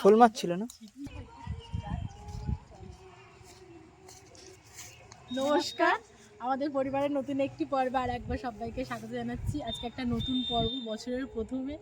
শোল মাছ ছিল না? নমস্কার। আমাদের পরিবারের নতুন একটি পর্বে আর একবার সবাইকে স্বাগত জানাচ্ছি। আজকে একটা নতুন পর্ব বছরের প্রথমে।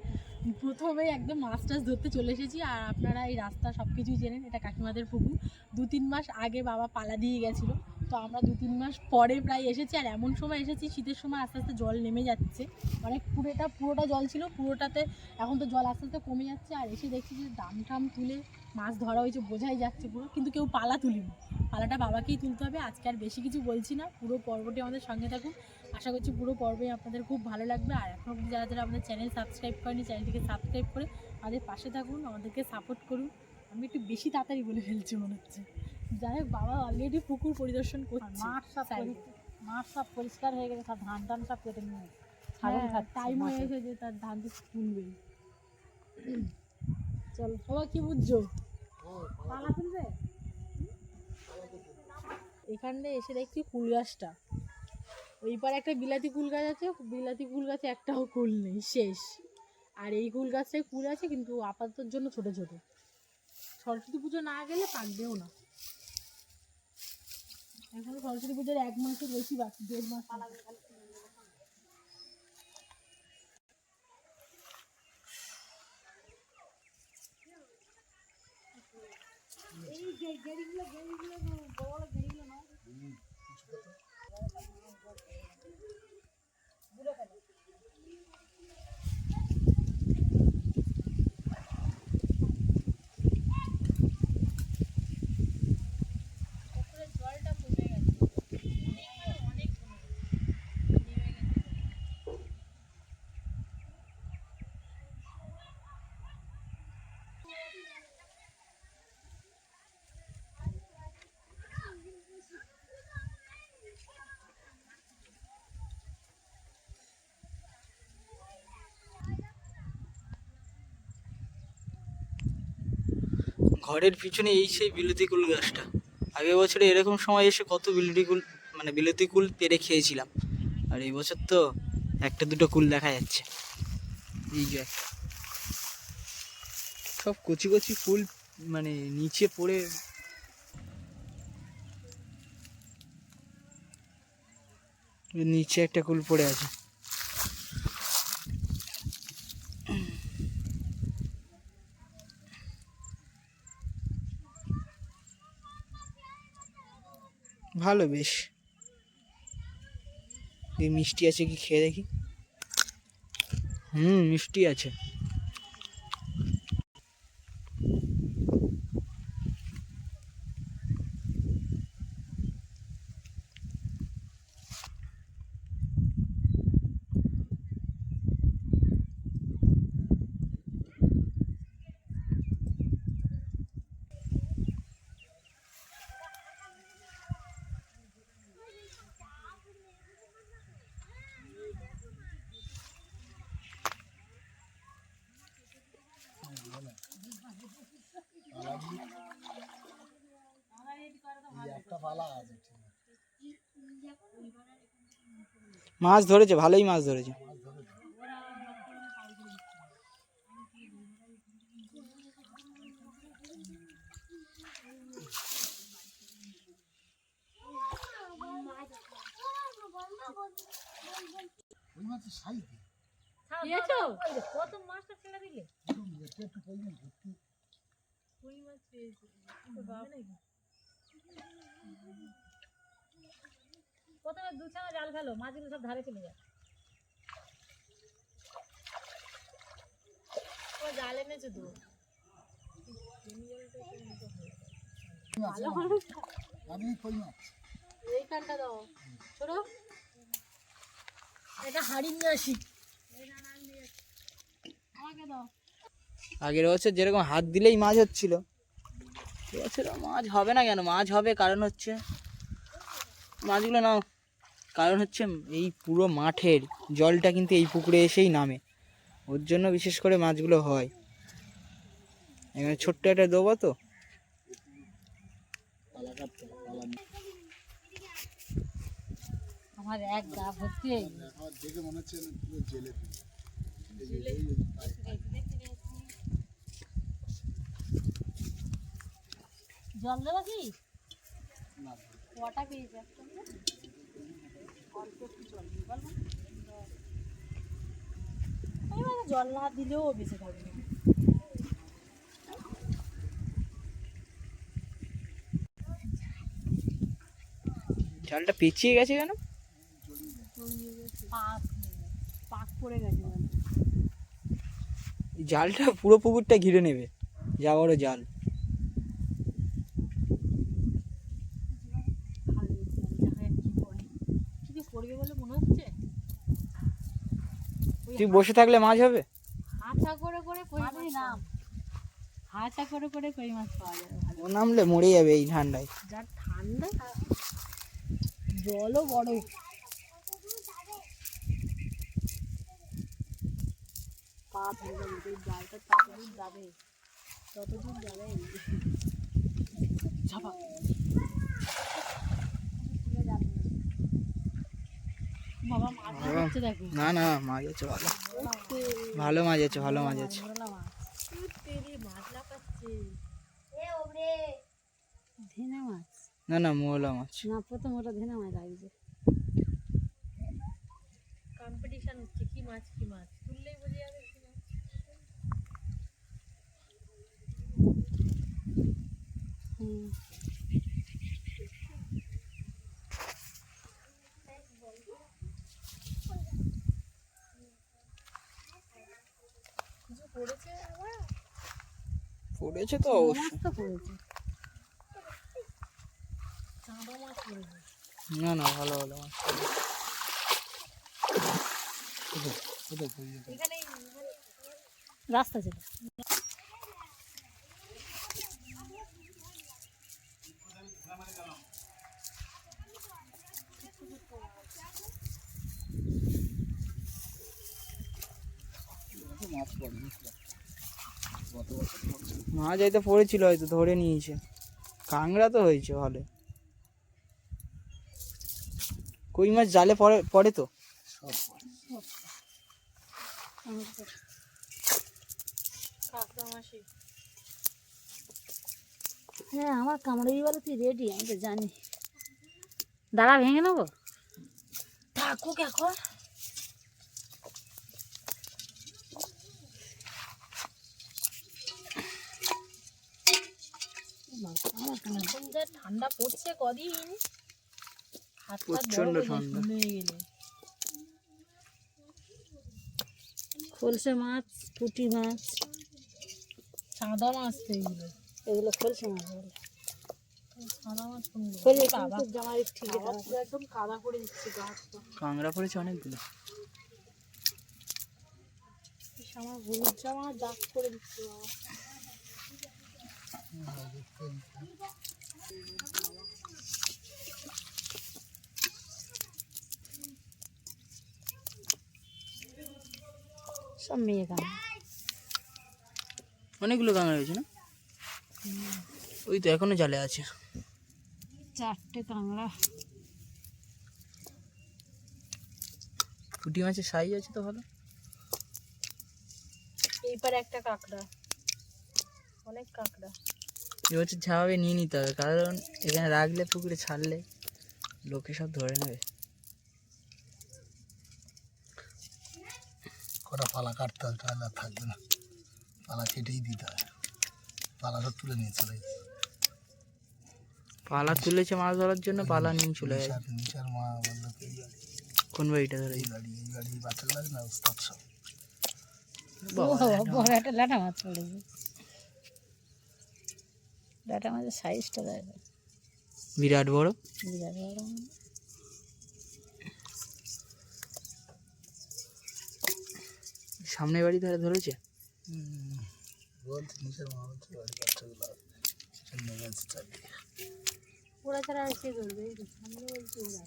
প্রথমে একদম মাছ টাছ ধরতে চলে এসেছি আর আপনারা এই রাস্তা সব কিছুই জেনেন এটা কাকিমাদের পুকুর। দু তিন মাস আগে বাবা পালা দিয়ে গেছিল। তো আমরা দু তিন মাস পরে প্রায় এসেছি আর এমন সময় এসেছি, শীতের সময় আস্তে আস্তে জল নেমে যাচ্ছে। অনেক পুরোটা পুরোটা জল ছিল, পুরোটাতে এখন তো জল আস্তে আস্তে কমে যাচ্ছে আর এসে দেখছি যে দাম টাম তুলে মাছ ধরা হয়েছে, বোঝাই যাচ্ছে পুরো, কিন্তু কেউ পালা তুলিনি। পালাটা বাবাকেই তুলতে হবে, আজকে আর বেশি কিছু বলছি না, পুরো পর্বটি আমাদের সঙ্গে থাকুন। আশা করছি পুরো পর্বে আপনাদের খুব ভালো লাগবে আর এখন যারা যারা আমাদের চ্যানেল সাবস্ক্রাইব করেনি, চ্যানেলটিকে সাবস্ক্রাইব করে আমাদের পাশে থাকুন, আমাদেরকে সাপোর্ট করুন। আমি একটু বেশি তাড়াতাড়ি বলে ফেলছি মনে হচ্ছে। যাই হোক বাবা অলরেডি পুকুর পরিদর্শন করছে। মাঠ সব মাঠ সব পরিষ্কার হয়ে গেছে সব ধান টান সব কেটে নিয়ে ছাগল টাইম হয়ে গেছে যে তার ধান তো তুলবেই। চলো সবাই কি বুঝছ? পালা তুলবে? এখানে এসে দেখছি কুল গাছটা। ওই পারে একটা বিলাতি ফুল গাছ আছে বিলাতি ফুল গাছে একটাও কুল নেই শেষ। আর এই কুল গাছটায় কুল আছে কিন্তু আপাততর জন্য ছোট ছোট। সরস্বতী পুজো না গেলে পাকবেও না। এখন সরস্বতী পুজোর এক মাসের বেশি বাকি দেড় মাস পুকুরের ঘরের পিছনে এই সেই বিলতি কুল গাছটা। আগের বছরে এরকম সময় এসে কত বিলতি কুল মানে বিলতি কুল পেরে খেয়েছিলাম। আর এই বছর তো একটা দুটো কুল দেখা যাচ্ছে। এই যে সব কচি কচি ফুল মানে নিচে পড়ে। নিচে একটা কুল পড়ে আছে। ভালো বেশ। মিষ্টি আছে কি খেয়ে দেখি? হুম মিষ্টি আছে। মাছ ধরেছে ভালোই মাছ ধরেছে দিয়েছ? ওই রে, কত মাছটা ফেলে দিলে কই মাছ পেয়েছি। তো বাপ নাকি? প্রথমে ফেলো মাছগুলো সব ধারে চলে যায়। ও জাল এনেছো তো। এইখানটা দাও ছোট। এটা হাড়ি নিয়ে আসি। আমাকে দাও। আগের বছর যেরকম হাত দিলেই মাছ হচ্ছিল এবছর মাছ হবে না কেন? মাছ হবে কারণ হচ্ছে মাছগুলো না কারণ হচ্ছে এই পুরো মাঠের জলটা কিন্তু এই পুকুরে এসেই নামে। ওর জন্য বিশেষ করে মাছগুলো হয়। এখানে ছোট্ট একটা দেবো তো। আমার এক গা হচ্ছে জেলে দেবো কি? জল না দিলেও বেঁচে থাকবে। জালটা পেঁচিয়ে গেছে কেন? পাক পড়ে গেছে। জালটা পুরো পুকুরটা ঘিরে নেবে। যা বড় জাল ভালো জল দেখা যাক কি করে কিছু করবে বলে মনে হচ্ছে ওই তুই বসে থাকলে মাছ হবে? হাঁচা করে করে কই নাম। হাঁচা করে করে কই মাছ পাওয়া যাবে? ও নামলে মরে যাবে এই ঠান্ডায়। যার ঠান্ডা জলও বড়। পা না, এই জালটা ততদূর যাবে ততদূর যাবে। ঝাপা। বাবা মাছ দেখো। না না মাছ আছে ভালো। ভালো মাছ আছে ভালো মাছ আছে। মোরলা মাছ তেরি মাছ লাফাচ্ছে ধেনে মাছ না না মোলা মাছ। না প্রথম ওটা ধেনে মাছ লাগছে। কম্পিটিশন হচ্ছে কি মাছ কি মাছ? তুললেই বোঝা যাবে হুম। পড়েছে তো ছোট অবশ্যই মাছ তো পড়েছে চাঁদা মাছ পড়েছে না না ভালো ভালো মাছ এখানে রাস্তা ছিল। মাছ হয়তো পড়েছিল হয়তো ধরে নিয়েছে। কাংড়া তো হয়েছে ভালো। কই মাছ জালে পড়ে পড়ে তো? হ্যাঁ আমার কামড়ে বলে তুই রেডি আমি তো জানি। দাঁড়া ভেঙে নেব? থাকুক এখন এখন যা ঠান্ডা পড়ছে কদিন। হাত পা প্রচণ্ড হয়ে যায় ঠান্ডা। খলসে মাছ পুঁটি মাছ। চাঁদা মাছ তো এগুলো। এগুলো খলসে মাছ বলে। হাত পড়েছে অনেকগুলো। ইস, আমার হলুদ জামা দাগ করে দিচ্ছে বাবা। সব মেয়ে কাম অনেকগুলো কাংড়া হয়েছে না? ওই তো এখনও জালে আছে। চারটে কাঁকড়া। পুঁটি মাছের সাইজ আছে তো ভালো। এইবার একটা কাঁকড়া। অনেক কাঁকড়া। এবছর ঝাভাবে নিয়ে নিতে হবে কারণ এখানে রাখলে পুকুরে ছাড়লে লোকে সব ধরে নেবে। কটা পালা কাটতে হবে তাহলে আর থাকবে না। পালা কেটেই দিতে হবে পালা সব তুলে নিয়ে চলে পালা তুলেছে মাছ ধরার জন্য পালা নিয়ে চলে যায়। নিশার মা বলল কোন বাড়িটা ধরে? এই বাড়ি এই বাড়ি বাচ্চাগুলো আছে না উস্তাদ সব। বড় একটা লাটা মাছ পড়েছে লাটা মাছের সাইজটা দেখো। বিরাট বড়? বিরাট বড় মাছ। সামনে বাড়ি ধরে ধরেছে? ওরা ছাড়া আর কে ধরবে? সামনে বলছে ওরা।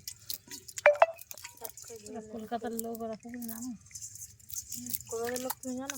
কলকাতার লোক ওরা খুবই নাম। কোথায় লোক তুমি জানো?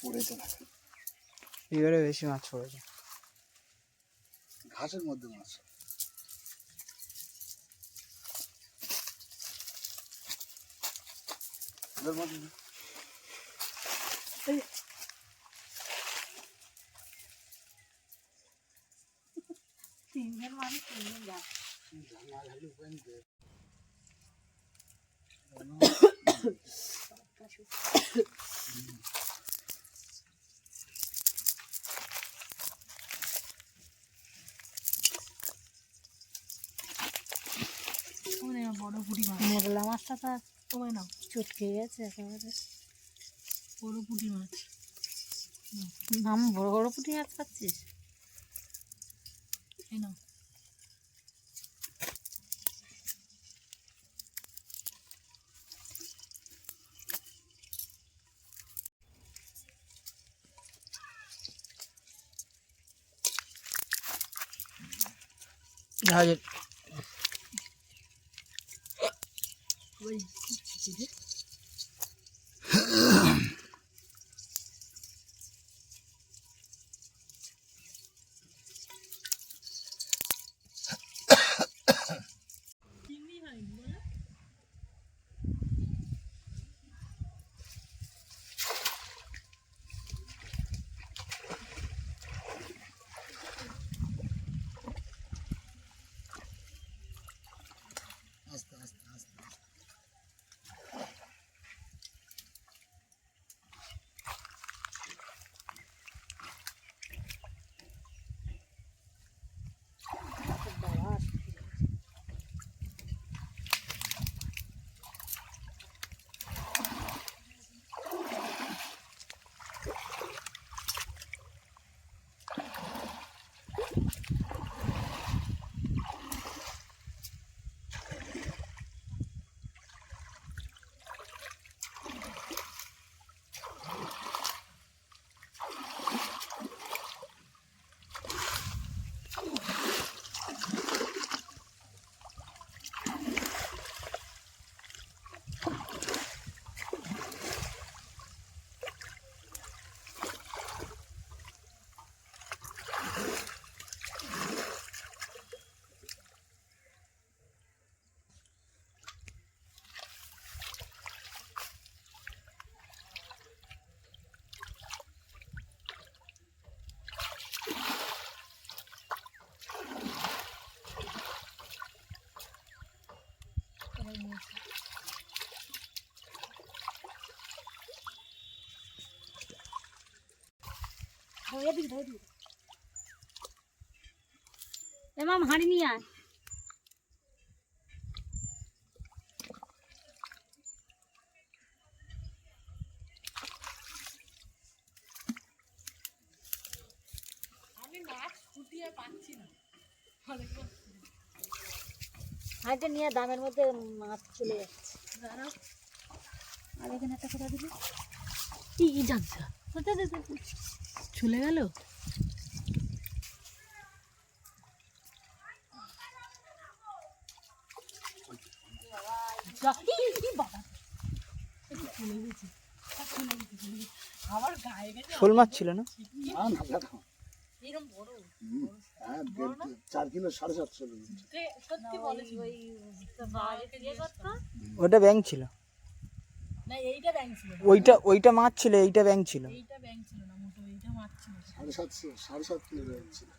পড়েছে না এবারে বেশি মাছ পড়েছে ঘাসের মধ্যে মাছ। তিনজন মানুষ তিনজন যা ওখানে বড় পুঁটি মাছ মোরলা মাছটা তো আর তোমায় নাও। চটকে গেছে একেবারে। বড় পুঁটি মাছ। আমি বড় বড় পুঁটি মাছ খাচ্ছিস? এই নাও। মাম হাঁড়ি নিয়ে আয় আমি মাছ ফুটিয়ে পাচ্ছি না হাঁড়িটা নিয়ে দামের মধ্যে মাছ চলে যাচ্ছে। আর এখানে একটা কথা দিবি? কি কি জানছ চলে গেল? আমার শোল মাছ ছিল না? এরকম বড় হ্যাঁ চার কিলো সাড়ে সাতশো ওটা ব্যাং ছিল। না ব্যাংক ছিল। ওইটা ওইটা মাছ ছিল এইটা ব্যাং ছিল। এইটা ব্যাংক ছিল না মোটো এইটা মাছ ছিল। সাড়ে সাতশো সাড়ে সাত কিলো ছিল।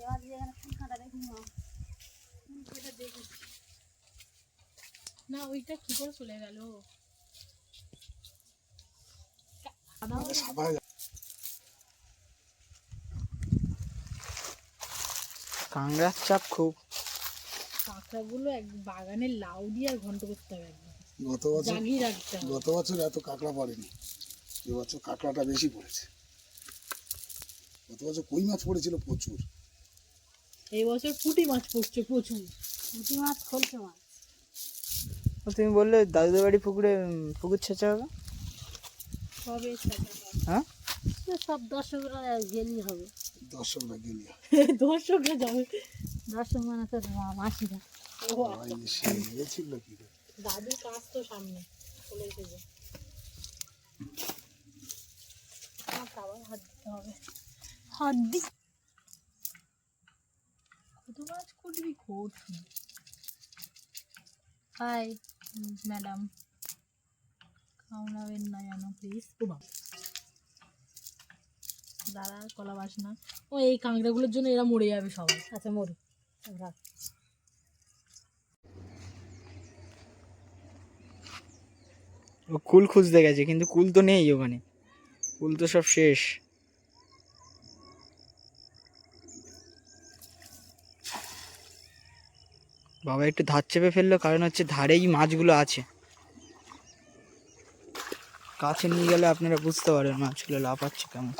এবার যে এখানে কোন কাঁটা এটা দেখেছি না ওইটা কি করে চলে গেল? সাদা কাংড়ার চাপ খুব। কাঁকড়াগুলো এক বাগানের লাউ দিয়ে আর ঘন্ট করতে হবে গত বছর গত বছর এত কাঁকড়া পড়েনি। এবছর কাঁকড়াটা বেশি পড়েছে। গত বছর কই মাছ পড়েছিল? প্রচুর। এই বছর পুঁটি মাছ পড়ছে প্রচুর। পুঁটি মাছ খলছে মাছ। ও তুমি বললে দাদুদের বাড়ি পুকুরে পুকুর ছেঁচা হবে? সবে হ্যাঁ? সব দর্শকরা গেলেই হবে। দর্শকরা গেলি দর্শকরা যাবে। দর্শক মানে তো মা- মাসিরা। দাদুর কাজ তো সামনে চলে এসেছে। হাত দিতে হবে। হাত দি কত মাছ করবি খোঁজ হাই ম্যাডাম খাওয়াবেন না জানো প্লিজ ও বাবা। কলা বাসনা ও, এই কাঁকড়াগুলোর জন্য এরা মরে যাবে সবাই। আচ্ছা মরু রাখ। ও কুল খুঁজতে গেছে, কিন্তু কুল তো নেই ওখানে। কুল তো সব শেষ। বাবা একটু ধার চেপে ফেলল, কারণ হচ্ছে ধারেই মাছগুলো আছে। কাছে নিয়ে গেলে আপনারা বুঝতে পারেন মাছগুলো লাফাচ্ছে কেমন।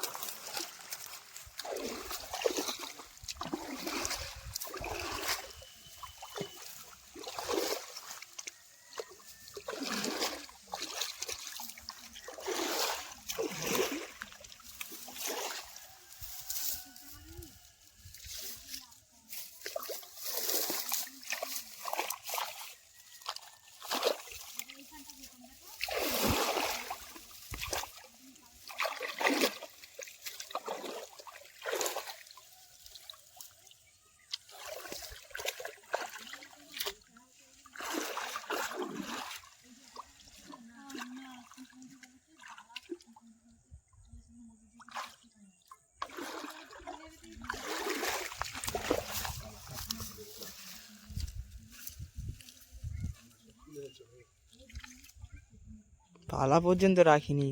পালা পর্যন্ত রাখিনি।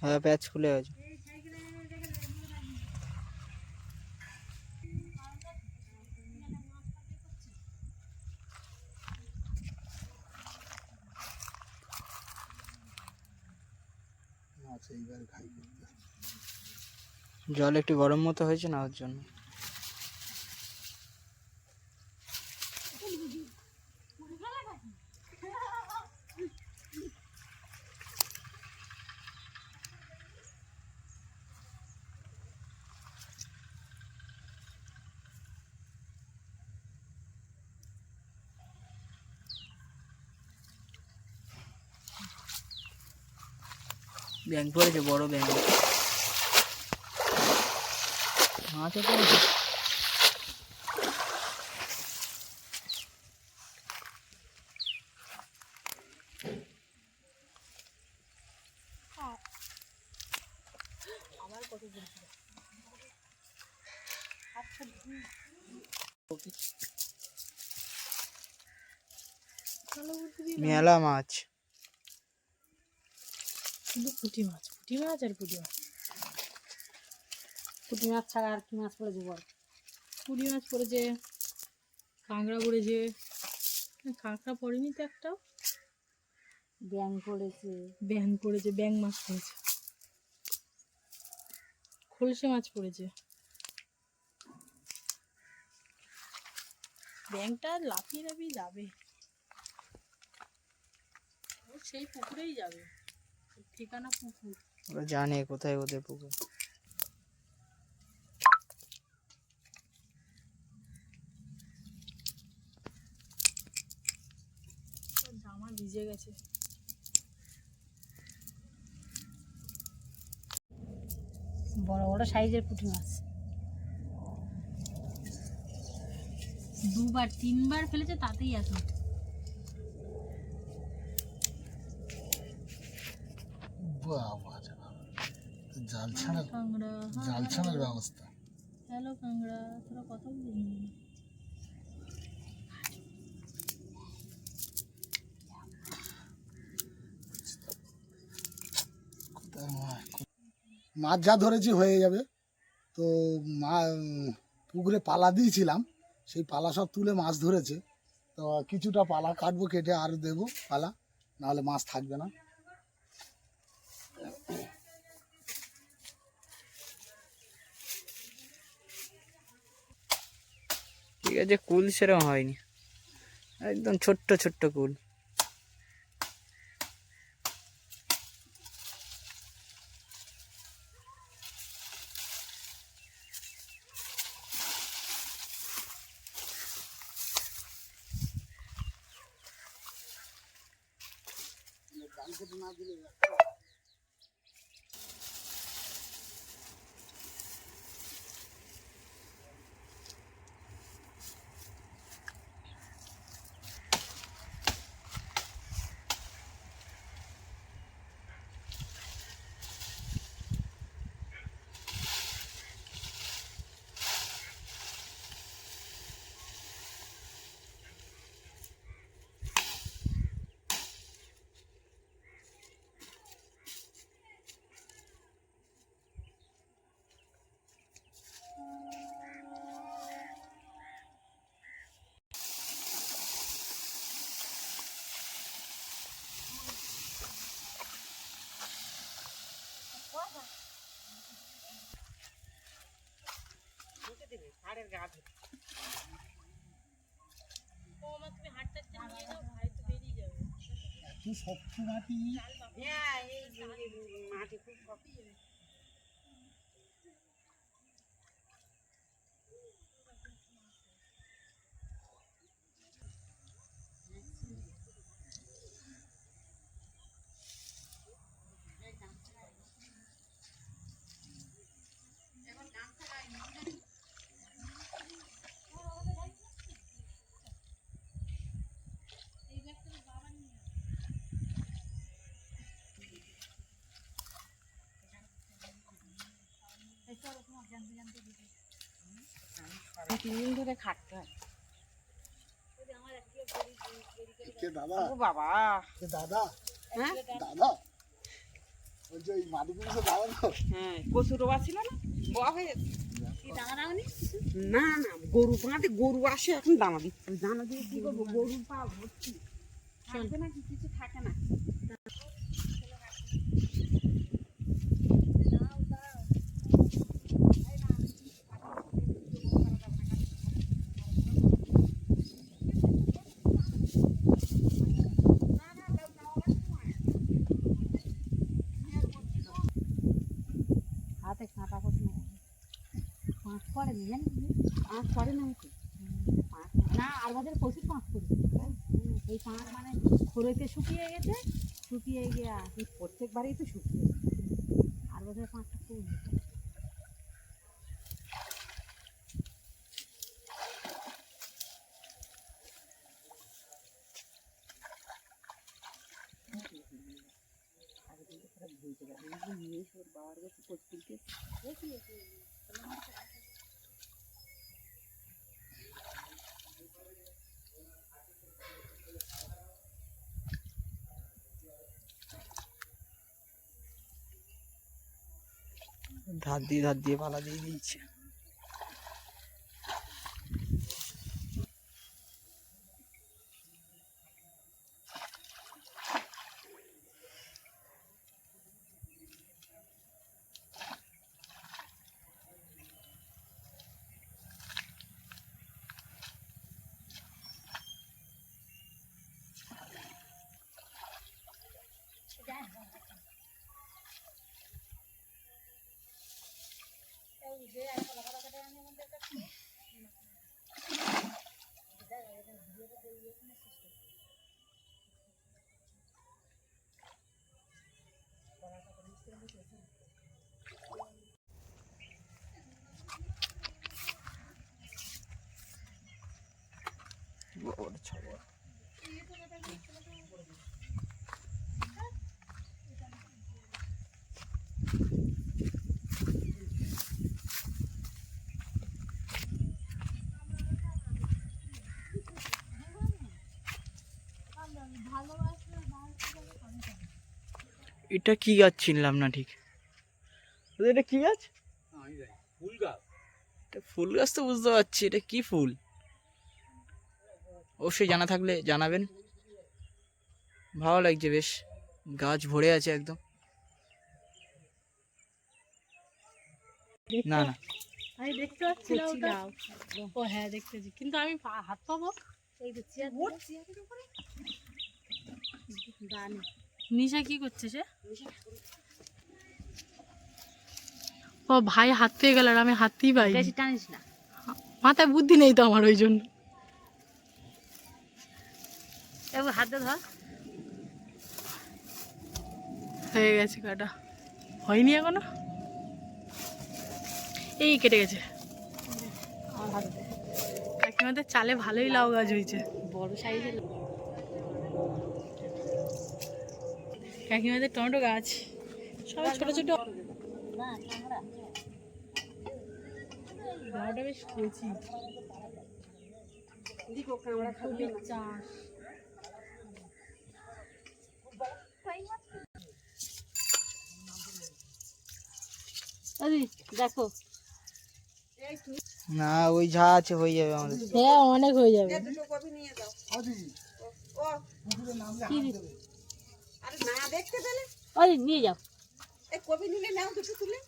হ্যাঁ প্যাচ খুলে গেছে। জল একটু গরম মতো হয়েছে না ওর জন্য? ব্যাংক পড়েছে বড় ব্যাংক মাছও পড়েছে মেলা মাছ। পুঁটি মাছ পুঁটি মাছ আর পুঁটি মাছ। পুঁটি মাছ ছাড়া আর কি মাছ পড়েছে বল? পুঁটি মাছ পড়েছে কাঁকড়া পড়েছে। কাঁকড়া পড়েনি তো একটাও। ব্যাং পড়েছে। ব্যাং পড়েছে ব্যাং মাছ পড়েছে। খলসে মাছ পড়েছে। ব্যাংটা লাফিয়ে লাফিয়ে যাবে। ও সেই পুকুরেই যাবে। ঠিকানা পুকুর। ওরা জানে কোথায় ওদের পুকুর। জামা ভিজে গেছে। বড় বড় সাইজের পুঁটি মাছ। দুবার তিনবার ফেলেছে তাতেই এত বাবা রে বাবা। তো জাল ছাড়ার জাল ছাড়ার ব্যবস্থা। হ্যালো কাংড়া তোরা মাছ? মাছ যা ধরেছি হয়ে যাবে। তো মা পুকুরে পালা দিয়েছিলাম। সেই পালা সব তুলে মাছ ধরেছে। তো কিছুটা পালা কাটবো কেটে আর দেবো পালা। নাহলে মাছ থাকবে না। ঠিক আছে কুল সেরকম হয়নি। একদম ছোট্ট ছোট্ট কুল। শক্ত মাটি তিন দিন ধরে খাটতে হয়। দাদা? ও বাবা। দাদা? হ্যাঁ? দাদা? ওই যে ওই মাটিগুলো তো দাদা তো? হ্যাঁ কচু রোয়া ছিল না? বোয়া হয়ে না না গরু পাঁতে গরু আসে এখন দানা দিচ্ছে। দানা দিয়ে কি করব? গরু পা ভর্তি। থাকবে না কিছু থাকে না হাতে কাঁটা করতে না পাঁচ পড়ে নি জানি আর করে না কি না আর বছর প্রচুর পাঁচ পড়ে এই পাঁচ মানে খড়ইতে শুকিয়ে গেছে, শুকিয়ে গিয়া প্রত্যেকবারই তো শুকিয়ে আর বছর পাঁচটা ফুল ধার দিয়ে ধার দিয়ে পালা দিয়ে দিয়েছে। Y. এটা কি গাছ চিনলাম না ঠিক? এটা কি গাছ? এটা ফুল গাছ তো বুঝতে পারছি এটা কি ফুল? অবশ্যই জানা থাকলে জানাবেন। ভালো লাগছে বেশ গাছ ভরে আছে একদম। না না। আমি দেখতে পাচ্ছি ও হ্যাঁ দেখতেছি কিন্তু আমি হাত পাবো? এই যে চেয়ার নিশা কি করছে সে? ও ভাই হাত পেয়ে গেল আর আমি হাতই পাই বেশি টানিস না। মাথায় বুদ্ধি নেই তো আমার ওই জন্য। এবার হাতে ধর। হয়ে গেছে কাটা। হয়নি এখনও? এই কেটে গেছে। কাকিমাদের চালে ভালোই লাউ গাছ হয়েছে। বড় সাইজের কাকিমাদের টমেটো গাছ। সব ছোট ছোট। না বেশ কচি। চাষ। দেখো। না ওই যা আছে হয়ে যাবে আমাদের। হ্যাঁ অনেক হয়ে যাবে। দুটো কপি নিয়ে যাও। কি না দেখতে পেলে? ওই নিয়ে যাও। এই কপি নিলে নাও দুটো তুলে।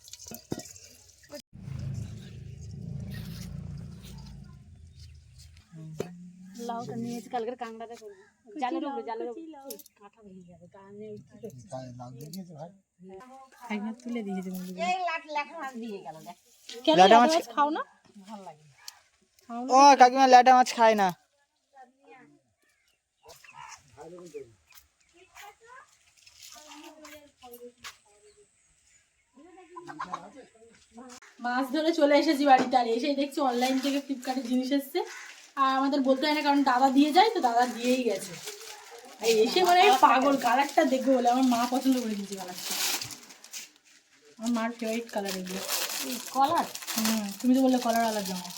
লাউটা নিয়েছি কালকের কাঁকড়াটা করব। জালের উপরে জালের উপরে। কাঁঠা ভেঙে যাবে কানে গায়ে লাগ দেখিয়েছে ভাই। কাকিমা তুলে দিয়েছে মুরগি। এই লাখ লেখা মাছ দিয়ে গেল দেখ। কেন লাটা লাটা মাছ মাছ খাও না? খাও না ও কাকিমা ল্যাটা মাছ খায় না। মাছ ধরে চলে এসেছি বাড়িতে আর এসেই দেখছি অনলাইন থেকে ফ্লিপকার্টে জিনিস এসছে। আর আমাদের বলতে হয় না কারণ দাদা দিয়ে যায় তো দাদা দিয়েই গেছে। আর এসে মানে পাগল কালারটা দেখব বলে আমার মা পছন্দ করে দিয়েছে কালারটা আমার মার ফেভারিট কালার এগুলো। কলার হুম তুমি তো বললে কলার আলার জামা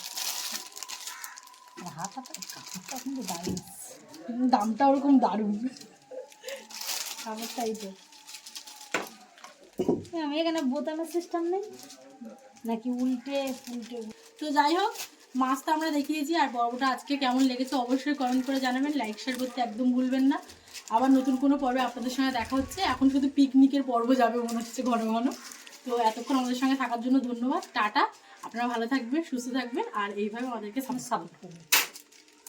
দামটা ওরকম দারুণ। কাপড়টা তো। আমি এখানে বোতামের সিস্টেম নেই। নাকি উল্টে উল্টে। তো যাই হোক, মাছটা আমরা দেখিয়েছি আর পর্বটা আজকে কেমন লেগেছে অবশ্যই কমেন্ট করে জানাবেন। লাইক শেয়ার করতে একদম ভুলবেন না। আবার নতুন কোনো পর্বে আপনাদের সঙ্গে দেখা হচ্ছে। এখন শুধু পিকনিকের পর্ব যাবে মনে হচ্ছে ঘন ঘন। তো এতক্ষণ আমাদের সঙ্গে থাকার জন্য ধন্যবাদ। টাটা। আপনারা ভালো থাকবেন, সুস্থ থাকবেন। আর এইভাবে আমাদেরকে সাপোর্ট করবেন